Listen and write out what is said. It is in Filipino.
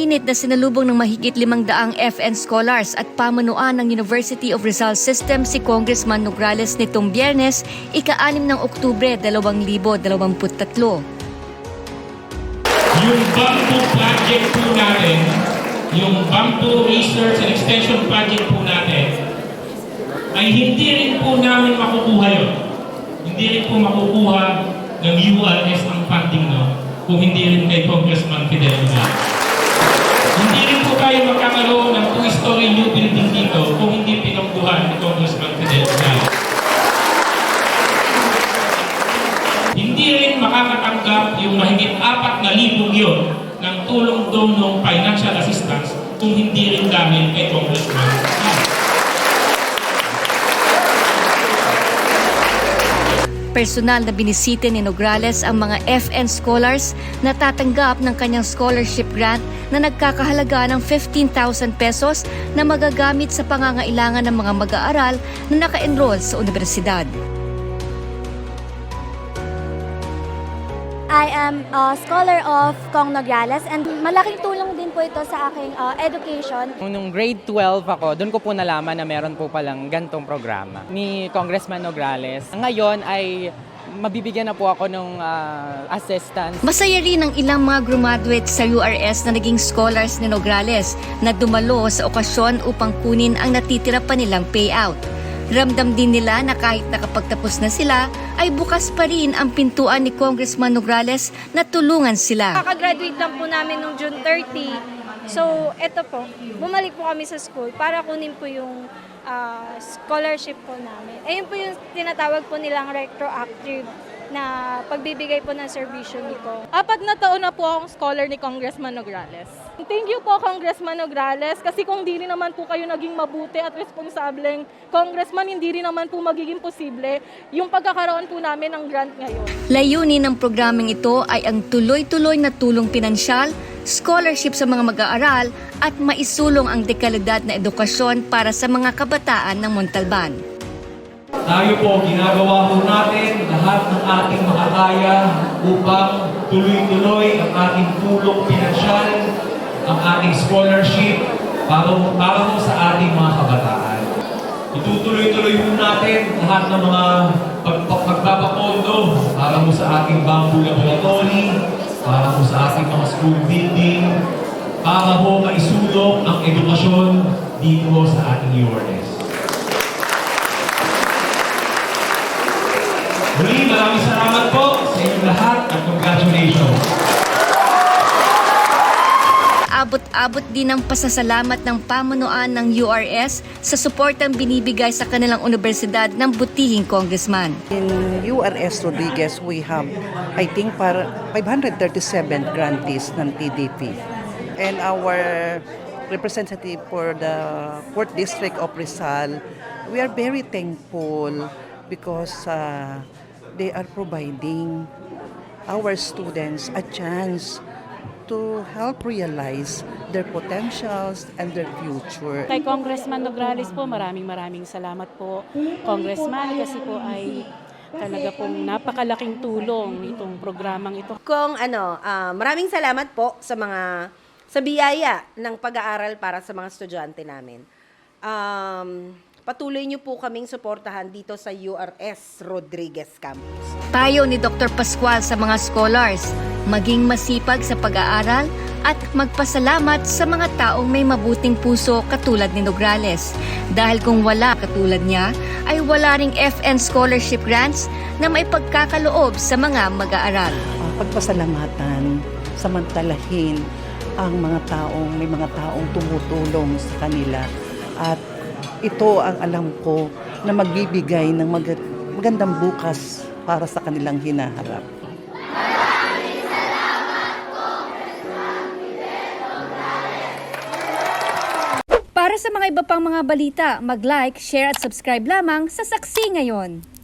Mainit na sinalubong ng mahigit limang daang FN scholars at pamunuan ng University of Rizal System si Congressman Nograles nitong biyernes, ika-6 ng Oktubre 2023. Yung bamboo project po natin, yung bamboo research and extension project po natin, ay hindi rin po namin makukuha yun. Hindi rin po makukuha ng URS ang funding no, kung hindi rin kay Congressman Fidel Rizal. Hindi rin po tayo magkakaroon ng two-story new building dito kung hindi pinangguhan ni Congressman Fidel Rizal. Hindi rin makakatanggap yung mahigit apat na libong yun ng tulong doon ng financial assistance kung hindi rin dahil kay Congressman Personal na binisite ni Nograles ang mga FN scholars na tatanggap ng kanyang scholarship grant na nagkakahalaga ng 15,000 pesos na magagamit sa pangangailangan ng mga mag-aaral na naka-enroll sa universidad. I am a scholar of Kong Nograles and malaking tulong din po ito sa aking uh, education. Nung grade 12 ako, doon ko po nalaman na meron po palang gantong programa ni Congressman Nograles. Ngayon ay mabibigyan na po ako ng ah, assistance. Masaya rin ang ilang mga graduates sa URS na naging scholars ni Nograles na dumalo sa okasyon upang kunin ang natitira pa nilang payout. Ramdam din nila na kahit nakapagtapos na sila, ay bukas pa rin ang pintuan ni Congressman Nograles na tulungan sila. Kakagraduate lang po namin nung June 30. So, eto po, bumalik po kami sa school para kunin po yung ah, scholarship po namin. Ayun po yung tinatawag po nilang retroactive na pagbibigay po ng serbisyo ni ko. Apat na taon na po akong scholar ni Congressman Nograles. Thank you po, Congressman Nograles, kasi kung di rin naman po kayo naging mabuti at responsableng congressman, hindi rin naman po magiging posible yung pagkakaroon po namin ng grant ngayon. Layunin ng programeng ito ay ang tuloy-tuloy na tulong pinansyal, scholarship sa mga mag-aaral at maisulong ang dekalidad na edukasyon para sa mga kabataan ng Montalban. Tayo po, ginagawa po natin lahat ng ating makakaya upang tuloy-tuloy ang ating tulong pinansyal, ang ating scholarship para, para po sa ating mga kabataan. Itutuloy-tuloy po natin lahat ng mga pag, pag, pagpapapondo para po sa ating bamboo laboratory, para po sa ating mga school building, para po maisulong ang edukasyon dito sa ating URS. Muli, maraming salamat po sa inyong lahat at congratulations. Abot-abot din ang pasasalamat ng pamunuan ng URS sa suportang binibigay sa kanilang universidad ng butihing congressman. In URS Rodriguez, we have, I think, para 537 grantees ng TDP. And our representative for the 4th District of Rizal, we are very thankful because uh, they are providing our students a chance to help realize their potentials and their future. Kay Congressman Nograles po, maraming maraming salamat po, Congressman, kasi po ay talaga pong napakalaking tulong itong programang ito. Kung ano, ah, maraming salamat po sa mga sa biyaya ng pag-aaral para sa mga estudyante namin. Um, patuloy niyo po kaming suportahan dito sa URS Rodriguez Campus. Payo ni Dr. Pascual sa mga scholars, maging masipag sa pag-aaral at magpasalamat sa mga taong may mabuting puso katulad ni Nograles. Dahil kung wala katulad niya, ay wala ring FN scholarship grants na may pagkakaloob sa mga mag-aaral. uh, pagpasalamatan, samantalahin ang mga taong, may mga taong tumutulong sa kanila. At ito ang alam ko na magbibigay ng mag- magandang bukas para sa kanilang hinaharap. Para sa mga iba pang mga balita, mag-like, share at subscribe lamang sa Saksi Ngayon.